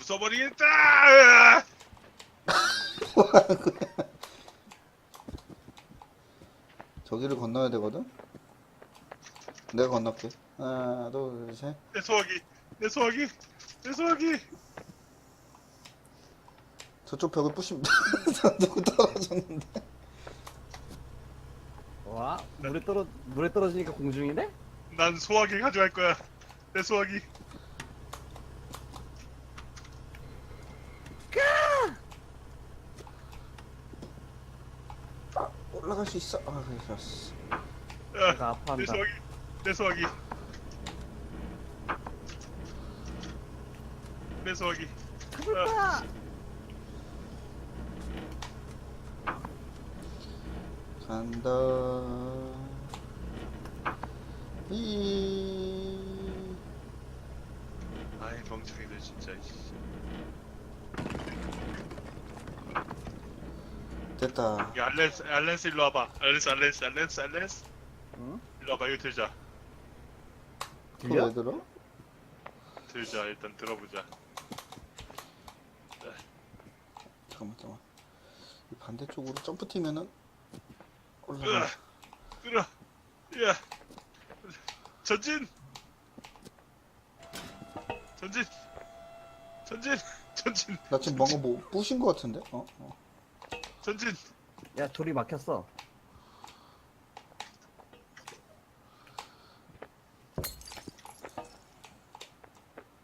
부숴버리겠다. 저기를 건너야 되거든? 내가 건널게. 하나, 둘, 셋. 내 소화기, 내 소화기, 내 소화기. 저쪽 벽을 부시면 누구 떨어졌는데? 와 물에 떨어 물에 떨어지니까 공중이네? 난 소화기 가져갈 거야. 내 소화기. 아, 올라갈 수 있어. 아, 그래, 좋았어. 야, 내가 내 아파한다. 소화기, 내 소화기. 내 소화기. 가볼까? 간다. 이. 아이 멍청이들 진짜. 됐다. 야 알렌스, 알렌스 일로 와봐. 알렌스, 알렌스, 알렌스, 알렌스. 응? 일로 와봐. 이거 들자. 그거 들려? 왜 들어? 들자. 일단 들어보자. 잠깐만, 잠깐만. 이 반대쪽으로 점프 튀면은 올라가. 끌어. 야. 전진. 전진. 전진. 전진. 나 지금 뭔가 뭐 부신 것 같은데? 어? 어. 전진. 야 돌이 막혔어.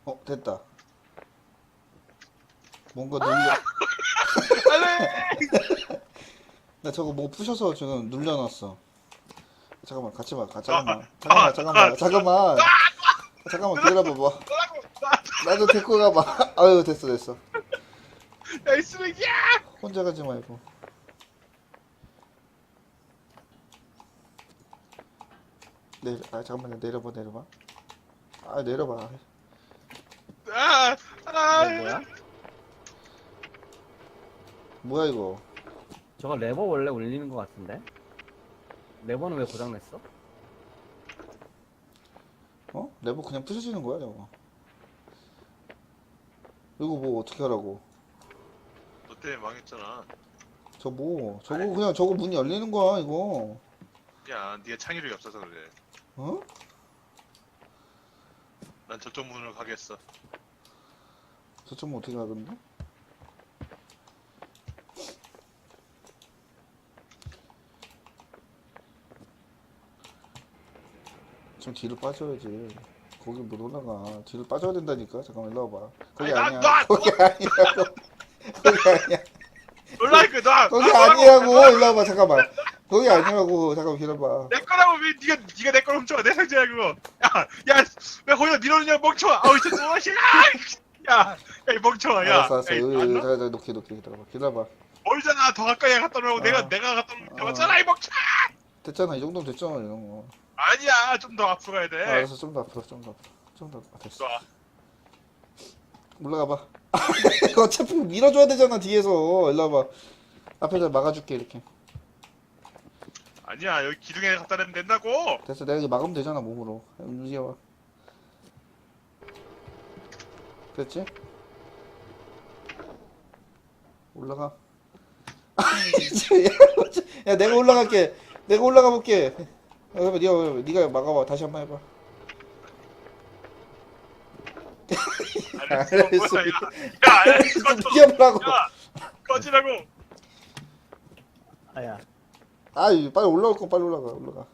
어, 됐다. 뭔가 눌려. 안돼. 나 저거 뭐 부셔서 지금 눌려놨어. 잠깐만, 같이 봐. 가- 아, 잠깐만. 아, 잠깐만, 아, 잠깐만. 잠깐만. 잠깐만, 기다려봐봐. 나도 데리고 가봐. 아유, 됐어, 됐어. 야이 쓰레기야. 혼자 가지 말고. 내려, 아, 잠깐만, 내려봐, 내려봐. 아, 내려봐. 아. 아. 뭐야? 뭐야, 이거. 저거 레버 원래 올리는 것 같은데? 레버는 왜 고장냈어? 어? 레버 그냥 부셔지는 거야, 저거. 이거 뭐 어떻게 하라고. 너 때문에 망했잖아. 저 뭐, 저거 그냥 저거 문이 열리는 거야, 이거. 야, 네가 창의력이 없어서 그래. 어? 난 저쪽 문으로 가겠어. 저쪽 뭐 어떻게 하던데? 좀 뒤로 빠져야지. 거기 못 올라가. 뒤로 빠져야 된다니까. 잠깐만 일로 와봐. 거기 아니, 아니야. 거기 아니라고. 거기 아니야. 올라갈 거야. 나. 거기 나 아니라고. 일로 와봐. 잠깐만. 거기 아니라고. 잠깐만 기다려봐. 내 거라고 왜 네가 네가 내 걸 훔쳐? 내 상자야 그거. 야, 야, 왜 거기다 밀어넣냐 멍청아. 아우 진짜 쏘아시. 야, 야, 이 멍청아. 야, 알았어, 알았어. 야, 여기, 안 여기, 넣어? 잠깐, 놓게, 놓게. 기다려봐. 기다려봐. 멀잖아. 더 가까이 갖다 놓으라고 어. 내가 내가 갖다 놓으면 어. 잡았잖아 이 멍청아. 됐잖아. 이 정도면 됐잖아. 이런 거. 아니야, 좀 더 앞으로 가야 돼. 알았어. 좀 더 앞으로. 좀 더 앞으로. 좀 더. 아, 됐어. 좋아. 올라가 봐. 어차피 밀어줘야 되잖아 뒤에서. 일로 와봐. 앞에다 막아줄게 이렇게. 아니야, 여기 기둥에 갖다 대면 된다고. 됐어. 내가 이거 막으면 되잖아 몸으로. 움직여봐. 됐지? 올라가. 야, 야, 내가 올라갈게. 내가 올라가 볼게. 야, 해봐, 네가. 네가 막아봐. 다시 한 번 해봐. 알았어. 알았어. 뭐야, 야, 야. 뛰어보라고. 야, 꺼지라고. 아야. 아, 이 빨리 올라올 거 빨리 올라가. 올라가.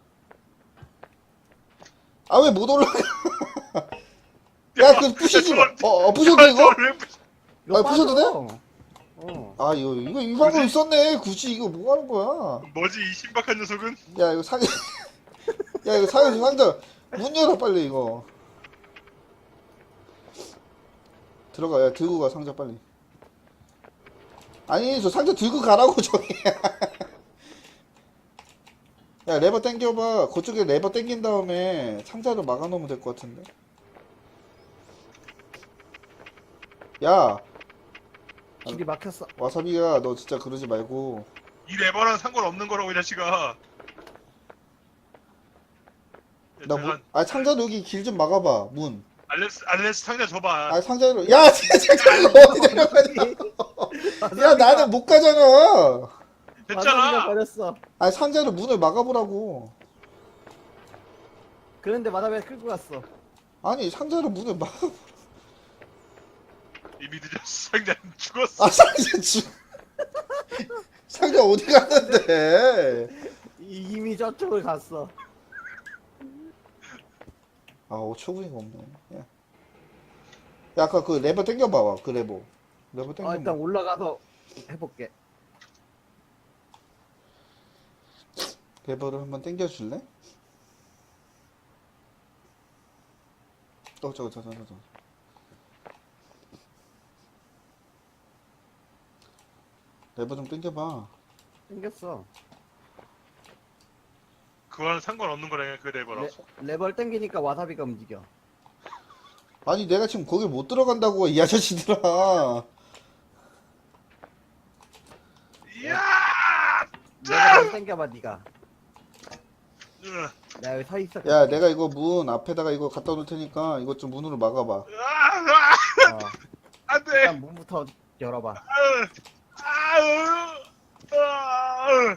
아, 왜 못 올라가? 야, 그 부시지 마. 어, 어 부셔도 돼 이거? 왜 부셔? 이거 아, 부셔도 빠져. 어. 아, 이거 이거 이 방법 있었네. 굳이 이거 뭐 하는 거야? 뭐지 이 신박한 녀석은? 야, 이거 상자. 야, 이거 상자 상자 문 열어 빨리 이거. 들어가. 야, 들고 가 상자 빨리. 아니, 저 상자 들고 가라고 저기. 야, 레버 당겨봐. 그쪽에 레버 당긴 다음에 상자를 막아놓으면 될 것 같은데. 야, 길이 막혔어. 와사비야, 너 진짜 그러지 말고. 이 레버랑 상관없는 거라고 이 자식아. 야, 나 문. 아, 상자도 여기 길 좀 막아봐, 문. 알레스 알레스 상자 줘봐. 아 상자로. 야 상자가 어디 내려가냐 야 나는 못 가잖아. 됐잖아. 버렸어. 아 상자로 문을 막아보라고. 그런데 와사비가 끌고 갔어. 아니 상자로 문을 막 이미 늦었어. 상자는 죽었어. 아 상자 주 상자 어디 갔는데? 이- 이미 저쪽을 갔어. 아 어처구니가 없네 야. 야 아까 그 레버 당겨봐봐 그 레버 레버 아, 당겨봐 일단 올라가서 해볼게. 레버를 한번 당겨줄래? 어 저거 저거 저거 저거 레버 좀 당겨봐 생겼어. 그거는 상관없는 거네 그 레버랑 레, 레버를 당기니까 와사비가 움직여. 아니 내가 지금 거길 못 들어간다고 이 아저씨들아. 이야! 레버를 당겨봐, 네가. 으, 내가 여기 서 있어. 야 내가 이거 문 앞에다가 이거 갖다 놓을 테니까 이것 좀 문으로 막아봐. 아, 아, 어, 안 돼! 일단 문부터 열어봐. 아우 아우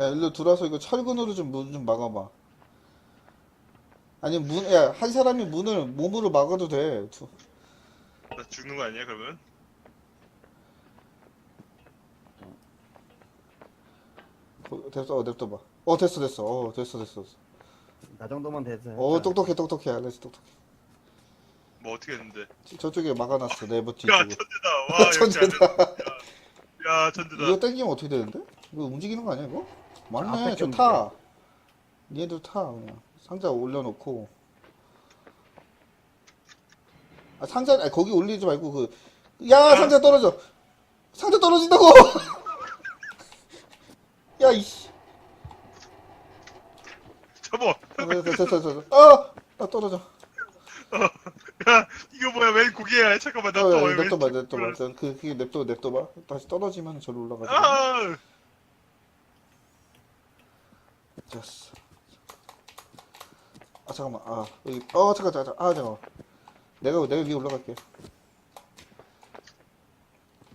야 일로 들어와서 이거 철근으로 좀 문 좀 막아봐. 아니 문 야 한 사람이 문을 몸으로 막아도 돼. 두- 나 죽는 거 아니야 그러면? 어, 됐어 어 냅둬봐. 어 됐어 됐어. 어 됐어 됐어 나 정도면 됐어. 어 똑똑해 똑똑해. 알렉스 똑똑해. 뭐 어떻게 했는데? 저- 저쪽에 막아놨어 네버 야 뒤쪽에 천재다. 와 천재다. 야, 야 천재다. 이거 땡기면 어떻게 되는데? 이거 움직이는 거 아니야 이거? 맞네 앞에 좀 저타. 얘들 타 그냥. 상자 올려놓고. 아 상자 아니 거기 올리지 말고 그 야 상자 떨어져. 상자 떨어진다고! 야 이씨. 저거. 됐어 됐어 됐어 어나 떨어져. 야 이거 뭐야 웬 고기야? 잠깐만 어, 나또 야, 냅둬봐 냅둬봐. 일단 그 그게 냅둬 냅둬봐. 다시 떨어지면 저로 올라가자 아 됐어. 아 잠깐만. 아 여기. 어 잠깐 잠깐. 아 잠깐. 내가 내가 위에 올라갈게.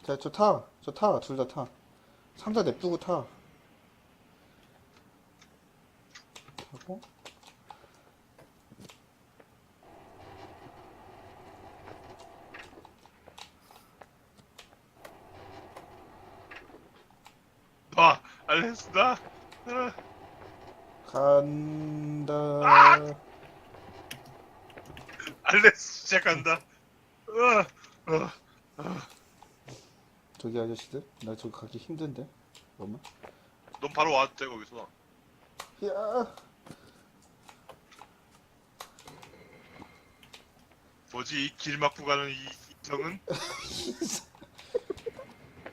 자저 타. 저 타. 둘 다 타. 상자 냅두고 타. 하고. 아, 간다. 알레스 시작한다 어, 어. 저기 아저씨들. 나 저기 가기 힘든데. 잠깐만. 넌 바로 왔대 거기서 야. 뭐지 이 길 막고 가는 이 이성은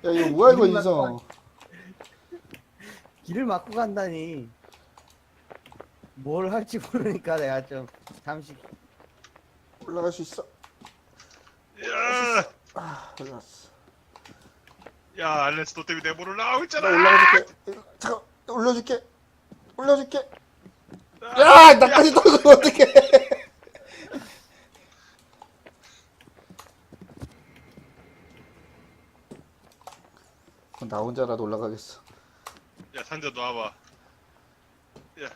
야 이거 뭐야 이거 인성. 길을 막고 간다니. 뭘 할지 모르니까 내가 좀 잠시 올라갈 수 있어. 야, 아 올라갔어. 야 알레스 너 때문에 내 몸을 나오고 나 있잖아 올라가줄게. 잠깐 올려줄게. 올려줄게. 야 나까지 떨고 어떡해. 그럼 나 혼자라도 올라가겠어. 야 상자 놔봐 야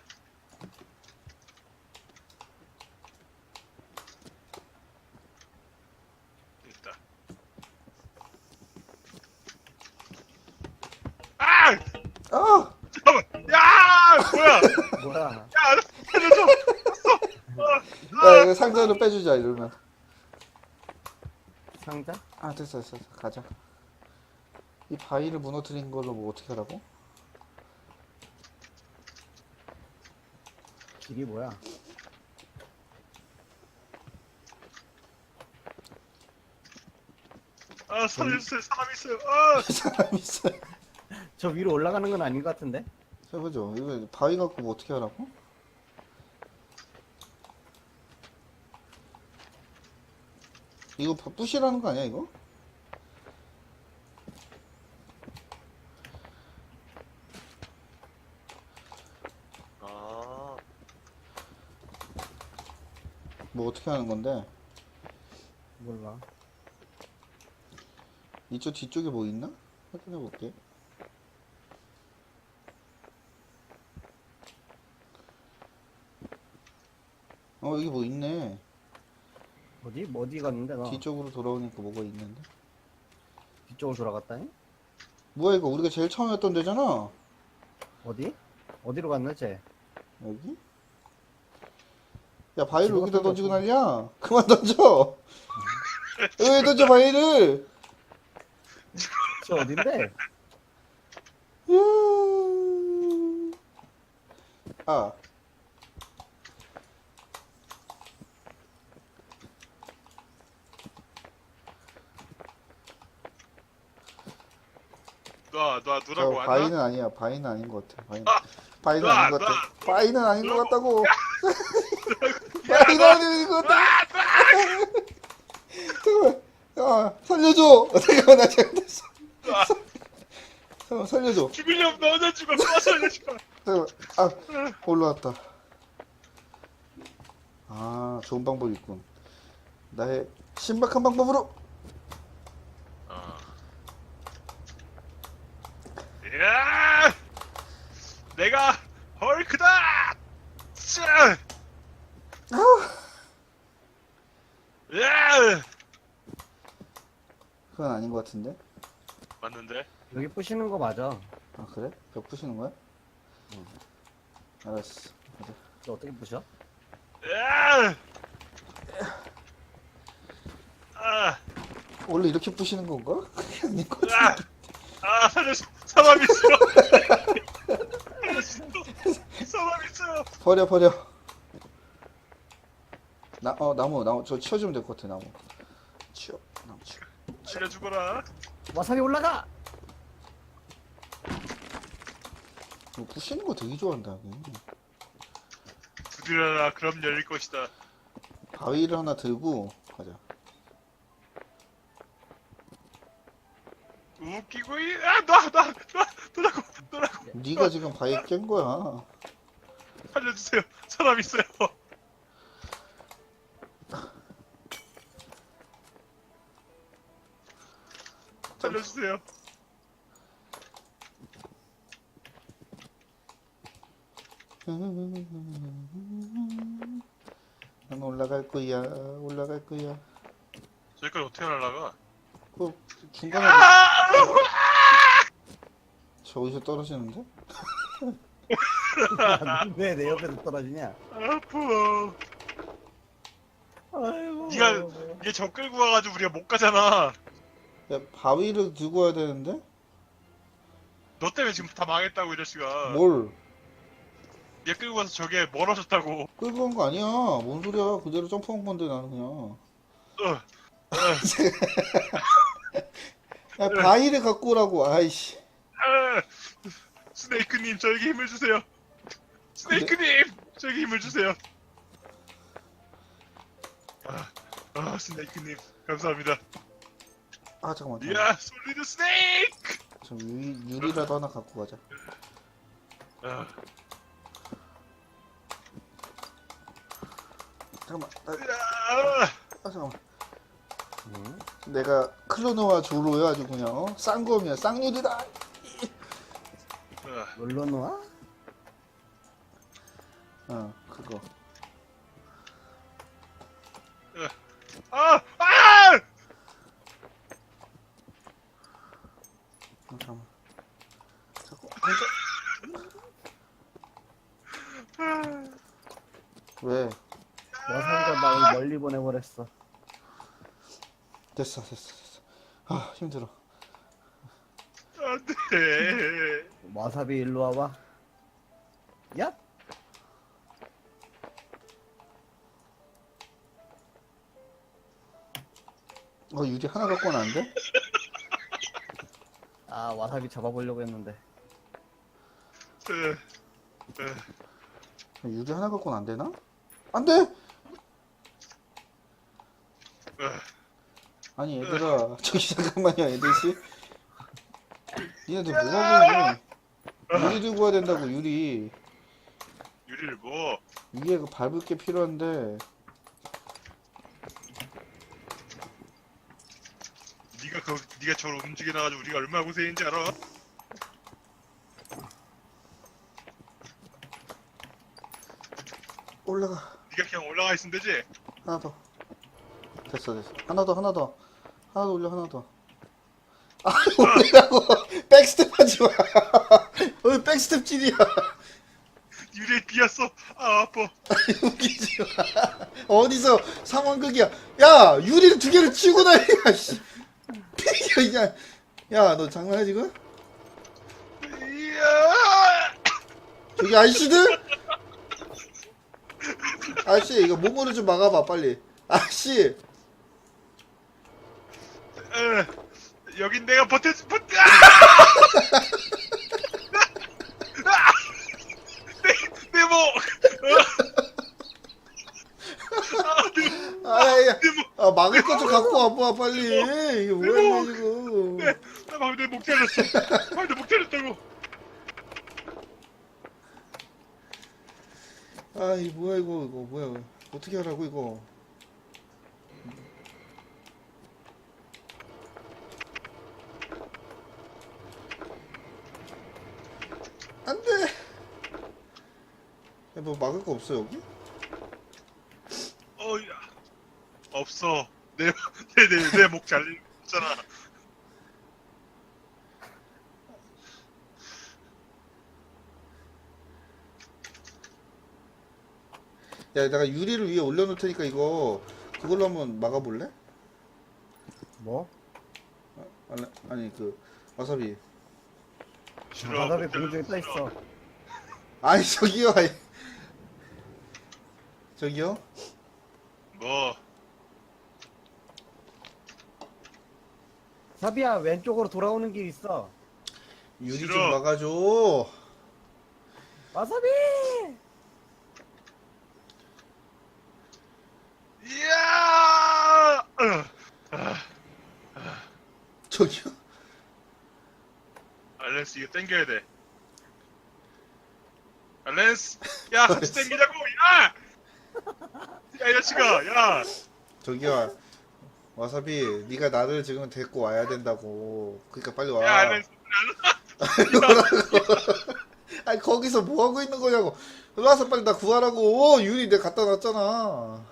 있다 아 아! 잠깐만 야 뭐야 뭐야? 야 살려줘 야 이거 상자로 빼주자 이러면. 상자? 아 됐어 됐어 됐어. 가자. 이 바위를 무너뜨린 걸로 뭐 어떻게 하라고? 길이 뭐야? 아 살려주세요 사람 있어요 아 사람 있어. 저 위로 올라가는 건 아닌 것 같은데? 해보죠. 이거 바위 갖고 뭐 어떻게 하라고? 이거 바- 부시라는 거 아니야 이거? 아 뭐 어떻게 하는 건데? 몰라. 이쪽 뒤쪽에 뭐 있나? 확인해 볼게. 어 여기 뭐 있네. 어디? 뭐 어디 갔는데 너? 뒤쪽으로 돌아오니까 뭐가 있는데? 뒤쪽으로 돌아갔다니? 뭐야 이거 우리가 제일 처음에 왔던 데잖아. 어디? 어디로 갔는지? 여기? 야 바위를 여기다 던지고 거 난리야. 그만 던져. 왜 던져 바위를? 저 어딘데? 이야. 아 놔, 놔, 저 누라고 안 놔? 바위는 아니야. 바위는 아닌 것 같아. 바위는, 아, 바위는 놔, 아닌 것 같아. 놔. 바위는 아닌 것 같다고. 바위는 아닌 것 같다. 잠깐만. 아, 살려줘. 잠깐만, 나 잘못했어. 놔. 잠깐만, 살려줘. 죽이려면 너는 죽어. 쏴 살려줘. 잠깐만. 아, 올라왔다. 아, 좋은 방법이 있군. 나의 신박한 방법으로. 어. 야! 내가 헐크다! 짜! 야! 그건 아닌 것 같은데. 맞는데? 여기 부시는 거 맞아. 아, 그래? 벽 부시는 거야? 알았어. 가자. 너 어떻게 부셔? 야! 아! 원래 이렇게 부시는 건가? 아닌 것 아! 같은데. 아, 살려줘. 사람 있어. 버려, 버려. 나, 어, 나무, 나무. 저 치워주면 될 것 같아, 나무. 치워. 나무 치워. 살려 죽어라. 와사비 올라가! 이거 부시는 거 되게 좋아한다, 여기. 부디라라. 그럼 열릴 것이다. 바위를 하나 들고 가자. 웃기고 이. 아, 놔, 놔, 놔, 놔라고, 놔라고. 네가 지금 바위 깬 거야. 살려주세요. 사람 있어요. 살려주세요. 난 올라갈 거야, 올라갈 거야. 저기까지 어떻게 날아가? 그 중간에 아! 저기서 떨어지는데? 왜 내 옆에서 떨어지냐? 아파. 아이고. 네가- 얘저 끌고 와가지고 우리가 못 가잖아. 야, 바위를 들고 와야 되는데? 너 때문에 지금 다 망했다고 이 자식아. 뭘? 얘 끌고 가서 저게 멀어졌다고. 끌고 간거 아니야. 뭔 소리야. 그대로 점프한 건데, 나는 그냥. 어. 야, 바위를 갖고 오라고, 아이씨. 아, 스네이크님 저에게 힘을 주세요. 스네이크님 저에게 힘을 주세요. 아, 아 스네이크님 감사합니다. 아, 잠깐만. 잠깐만. 이야 솔리드 스네이크. 저 유, 유리라도 하나 갖고 가자. 아, 잠깐만. 나, 이야, 아, 잠깐만. 응? 내가 클로노와 조로야 아주 그냥 어? 쌍검이야 쌍유리다 아, 놀러 놓아? 어 그거 아, 아! 어, 잠깐만 자꾸 왜 와사비가 날 멀리 보내버렸어. 됐어 됐어 됐어 아 힘들어 안 돼. 와사비 일로 와봐. 야? 어 유리 하나 갖고 는안 돼? 아 와사비 잡아보려고 했는데. 유리 하나 갖고 는안 되나? 안 돼! 아니 얘들아 저기 잠깐만요 애들씨 니네들 뭐하고 있니 유리 들고 와야 된다고 유리 유리를 뭐? 위에 그 밟을 게 필요한데 네가 그 네가 저를 움직여놔가지고 우리가 얼마나 고생인지 알아? 올라가. 네가 그냥 올라가 있으면 되지. 하나 더. 됐어, 됐어. 하나 더, 하나 더. 하나 더 올려, 하나 더. 아, 올리라고. 백스텝 하지 마. 왜 백스텝 찔이야. 유리에 비었어. 아 아파. 웃기지 마. 어디서 상황극이야. 야, 유리를 두 개를 치고 다니야, 씨. 야, 야, 너 장난해, 지금? 이야. 저기 아저씨들? 아저씨, 이거 몸으로 좀 막아봐, 빨리. 아저씨. 에, 여긴 내가 버텨주 버텨. 내내 목. 아, 내 목. 아, 야, 내 목. 아, 막을 것 와봐, 빨리. 이게 뭐야, 이게 지금. 내, 나 방금 내목 잘렸어. 방금 내목 잘렸다고. 아, 이 뭐야, 이거, 이거, 뭐야. 어떻게 하라고, 이거. 안 돼. 야, 뭐 막을 거 없어, 여기? 어야. 없어. 내 내내내목 잘린 없잖아. 야, 내가 유리를 위에 올려놓을 테니까 이거 그걸로 한번 막아볼래? 뭐? 아니, 아니 그 와사비. 싫어. 바닥에 공중에 떠. 있어. 아니 저기요, 아니. 저기요. 뭐 사비야 왼쪽으로 돌아오는 길 있어. 유리 좀 싫어. 막아줘. 와사비! 이야. 어. 저기요. 알렌스 이거 땡겨야 돼. 알렌스, 야 같이 땡기자고, 야! 야, 이 자식아, 야! 저기요. 와사비, 네가 나를 지금 데리고 와야 된다고. 그러니까 빨리 와. 야, 알렌스, 아니 거기서 뭐 하고 있는 거냐고. 일로 와서 빨리 나 구하라고. 유리 내가 갖다 놨잖아.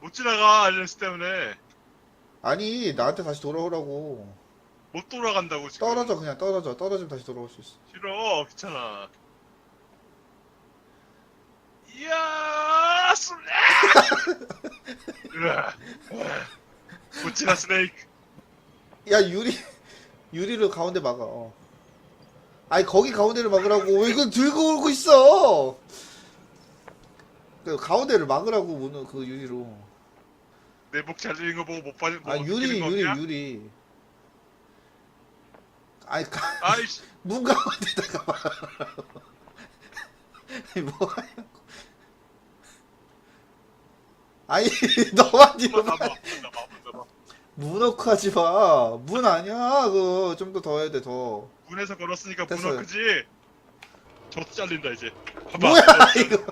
못 지나가, 알렌스 때문에. 아니 나한테 다시 돌아오라고. 못 돌아간다고, 지금. 떨어져 그냥 떨어져. 떨어지면 다시 돌아올 수 있어. 싫어, 귀찮아. 이야! 으아, 으아. 못 지나, 스네이크. 야 유리 유리를 가운데 막아. 어. 아니 거기 가운데를 막으라고 왜 이걸 들고 오고 있어? 그 가운데를 막으라고 문을 그 유리로. 내목 잘리는 거 보고 못 빠진 거 아 유리 거 유리? 유리. 아니 가, 아이씨, 문 가운데다가 막으라고. 아니 뭐 하냐고. 아니 너만 뒤로 봐. 봐, 한번 봐, 한번 봐. 문 넣고 하지 마. 문 아니야. 그거 좀 더 더 해야 돼 더. 문에서 걸었으니까 됐어요. 문어 크지? 저도 잘린다 이제 봐봐 뭐야 이거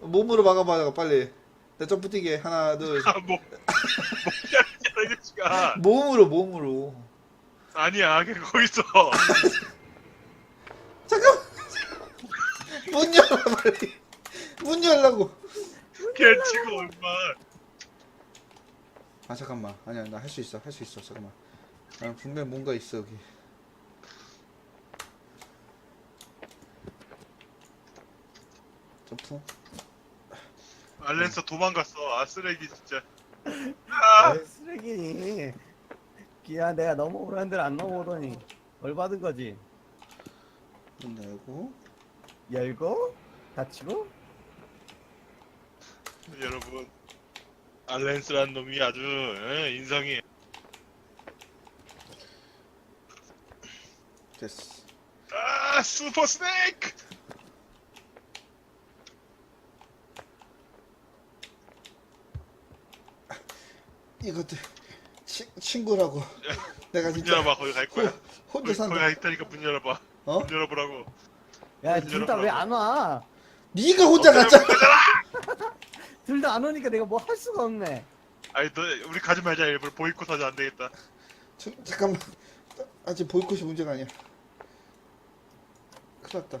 몸으로 막아봐 빨리 내 점프 뛰게 하나 둘 셋. 아, 뭐, 뭐이 몸으로 몸으로 아니야 그냥 거기 있어 잠깐 문 열어 빨리 문 열라고 걔 치고 얼마 아 잠깐만. 아니야 나 할 수 있어. 할 수 있어. 잠깐만. 난 분명 뭔가 있어 여기. 점프. 알렌서 도망갔어. 아 쓰레기 진짜. 아, 왜 쓰레기니? 기야 내가 넘어오라는 데를 안 넘어오더니 벌 받은 거지. 문 열고. 열고 닫히고? 여러분 알렌스란 놈이 아주 예, 인성이. 됐어. 아 슈퍼 스네이크! 이것들 치, 친구라고. 내가 문 진짜 열어봐 거기 갈 거야. 호- 혼자 거기, 산다. 거기 가 있다니까 문 열어봐. 어? 문 열어보라고. 야 둘 다 왜 안 와? 네가 혼자 어, 갔잖아 둘 다 안 오니까 내가 뭐 할 수가 없네. 아니 너 우리 가지 말자 일부러 보이콧 하자 안 되겠다 저, 잠깐만. 아직 보이콧이 문제가 아니야. 큰일 났다.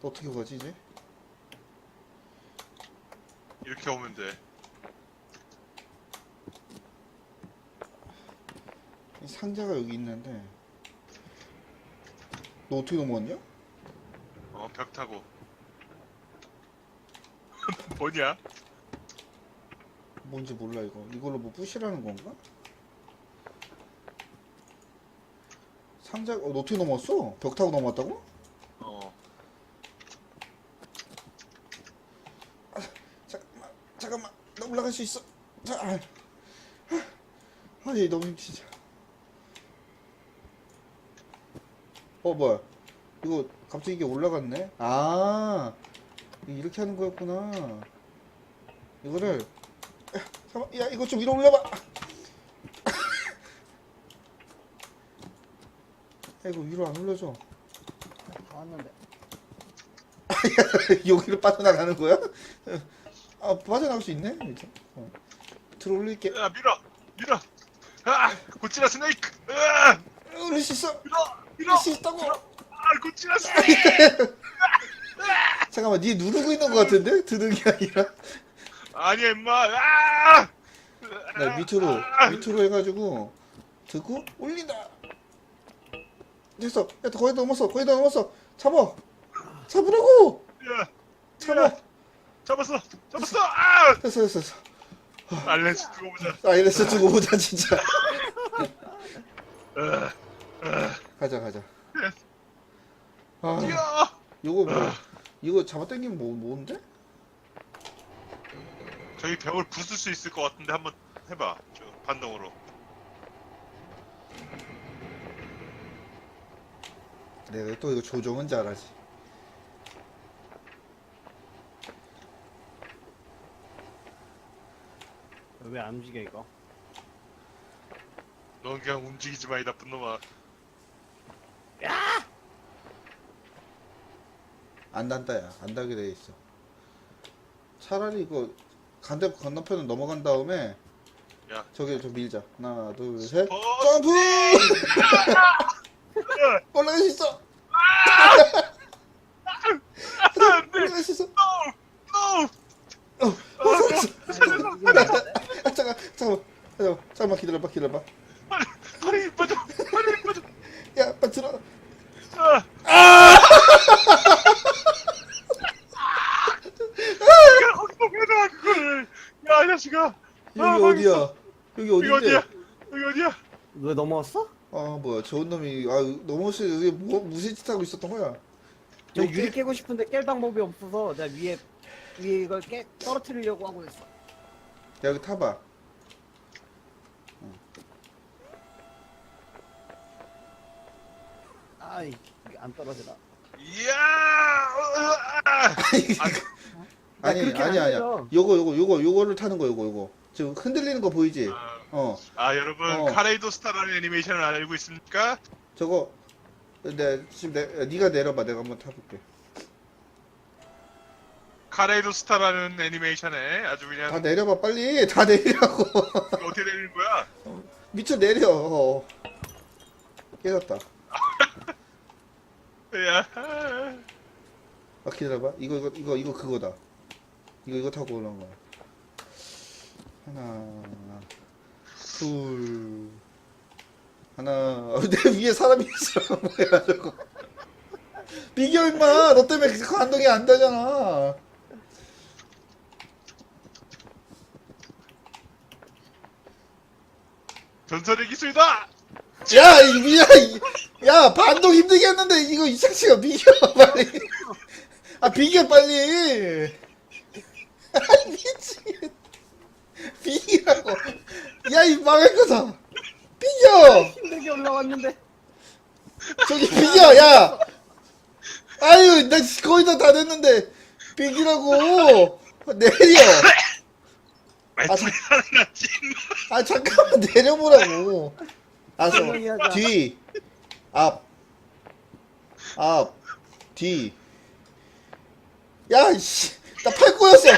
너 어떻게 가지 이제? 이렇게 오면 돼. 이 상자가 여기 있는데. 너 어떻게 넘어왔냐? 어, 벽 타고. 뭐냐? 뭔지 몰라 이거. 이걸로 뭐 부시라는 건가? 상자, 어, 너 어떻게 넘어왔어? 벽 타고 넘어왔다고? 어. 잠깐만, 잠깐만, 나 올라갈 수 있어. 자, 아, 아, 얘 너무 힘 진짜. 어, 뭐야? 이거 갑자기 이게 올라갔네? 아, 이렇게 하는 거였구나. 이거를, 야, 잠깐, 야, 이거 좀 위로 올려봐. 야, 이거 위로 안 올려줘. 다 왔는데. 여기로 빠져나가는 거야? 아, 빠져나갈 수 있네? 이제. 어. 들어 올릴게. 야, 밀어! 밀어! 아! 고치라 스네이크! 으아! 올릴 수 있어. 밀어! 밀어! 올릴 수 있다고. 아, 고치라 스네이크! 잠깐만, 니 누르고 있는 것 같은데? 드는 게 아니라. 아니야, 임마! 아! 나 밑으로, 아! 밑으로 해가지고, 들고, 올린다. 됐어. 야, 거의 다 넘었어. 거의 다 넘었어. 잡아. 잡으라고! 야, 잡아. 잡았어! 잡았어! 아! 됐어, 됐어, 됐어. 알렌스 두고 보자. 아, 이랬어. 두고 보자, 진짜. 으아, 으아, 가자, 가자. 아, 뛰어! 요거 뭐, 이거 잡아 당기면 뭐, 뭔데? 저기 벽을 부술 수 있을 것 같은데 한번 해봐. 저 반동으로. 내가 또 이거 조정은 잘하지. 왜 안 움직여 이거? 넌 그냥 움직이지 마, 이 나쁜 놈아. 안 단다야. 안 달게 돼 있어. 차라리 이거 간대 건너편을 넘어간 다음에 야. 저기 좀 밀자. 하나, 둘, 셋. 어, 점프! 올라갈 수 있어. 올라갈 수 있어. No! 어, 아? 아, 잠깐, 잠깐만, 잠깐만, 잠깐만 기다려봐, 기다려봐. 빨리, 빨리 빠져! 빨리 빠져! 야, 빨리 들어. 아! 야, 거기서 왜 나와, 그걸! 야, 이 자식아! 여기 아, 어디야? 여기 여기 어딘데? 어디야? 여기 어디야? 왜 넘어왔어? 아, 뭐야, 좋은 놈이, 아, 넘어서 여기 뭐, 무슨 짓 하고 있었던 거야? 저 여기- 유리 깨고 싶은데 깰 방법이 없어서 내가 위에 위에 이걸 깨 떨어뜨리려고 하고 있어. 야, 여기 타봐. 아이 이게 안 떨어지나? 이야! 아! 아 니, 그렇게 아니, 안 아니야. 되죠. 요거, 요거, 요거, 요거를 타는 거, 요거, 요거. 지금 흔들리는 거 보이지? 아, 어, 아, 여러분, 어. 카레이도 스타라는 애니메이션을 알고 있습니까? 저거, 내, 지금 내, 네가 내려봐. 내가 한번 타볼게. 카레이도 스타라는 애니메이션에 아주 그냥 다 내려봐, 빨리. 다 내리라고. 이거 어떻게 되는 거야? 밑으로 내려. 어. 깨졌다. 야, 아, 기다려봐. 이거, 이거, 이거, 이거 그거다. 이거, 이거 타고 올라온 거야. 하나, 둘, 하나. 어, 내 위에 사람이 있어. 뭐야, 저거. 비겨, 임마. 너 때문에 그 감동이 안 되잖아. 전설의 기술이다! 야, 이 미야, 이- 야, 반동 힘들게 했는데, 이거 이상씨가 비겨, 빨리. 아, 비겨, 빨리. 아, 미치겠 비기라고. 야, 이 망할 거다. 비겨! 힘들게 올라왔는데 저기 비겨, 야! 아유, 나 거의 다, 다 됐는데, 비기라고. 내려. 하나 났지? 아, 잠깐만, 내려보라고. 조용히 하자. 뒤, 앞, 앞, 뒤. 야, 씨, 나팔 꼬였어.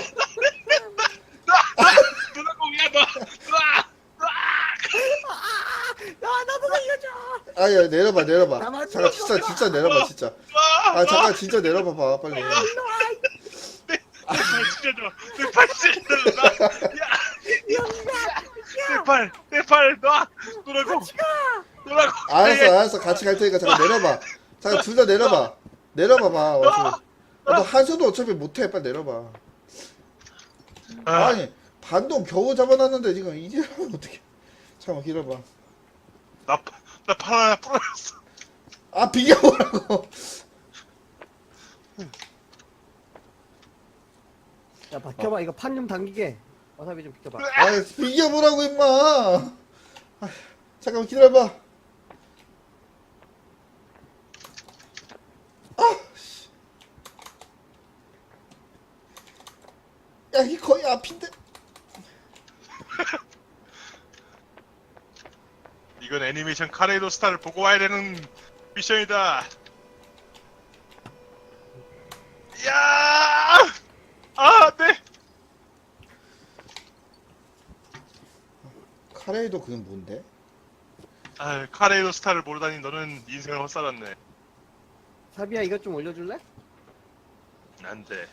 누나 공이야 너! 으아! 아나 아야 내려봐 내려봐. 나만 잠깐 진짜 진짜 내려봐 진짜. 아 잠깐 진짜 내려봐 봐 빨리. 내팔 찢어줘. 내팔 찢어줘. 내팔, 내팔 놔. 놓라고. 놓라고. 알았어 알았어 같이 갈 테니까 잠깐 내려봐. 잠깐 둘 다 내려봐. 내려봐 봐. 와서. 너 한수도 어차피 못해 빨리 내려봐. 아, 아니 반동 겨우 잡아놨는데 지금 이제 하면 어떻게? 잠깐 기다려봐. 나나팔 하나 부러졌어. 아 비교보라고. 야 박혀봐 이거 판 좀 당기게 와사비 좀 비켜봐 아 비교보라고 임마. 아, 잠깐만 기다려봐. 야, 이 거의 앞인데. 이건 애니메이션 카레이도 스타를 보고 와야 되는 미션이다. 야! 아, 네. 카레이도 그건 뭔데? 아, 카레이도 스타를 모르다니 너는 인생을 헛살았네. 사비야 이것 좀 올려줄래? 안 돼.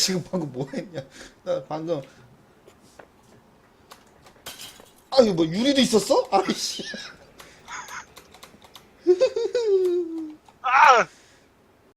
나 지금 방금 뭐 했냐? 나 방금. 아, 이거 뭐 유리도 있었어? 아이씨.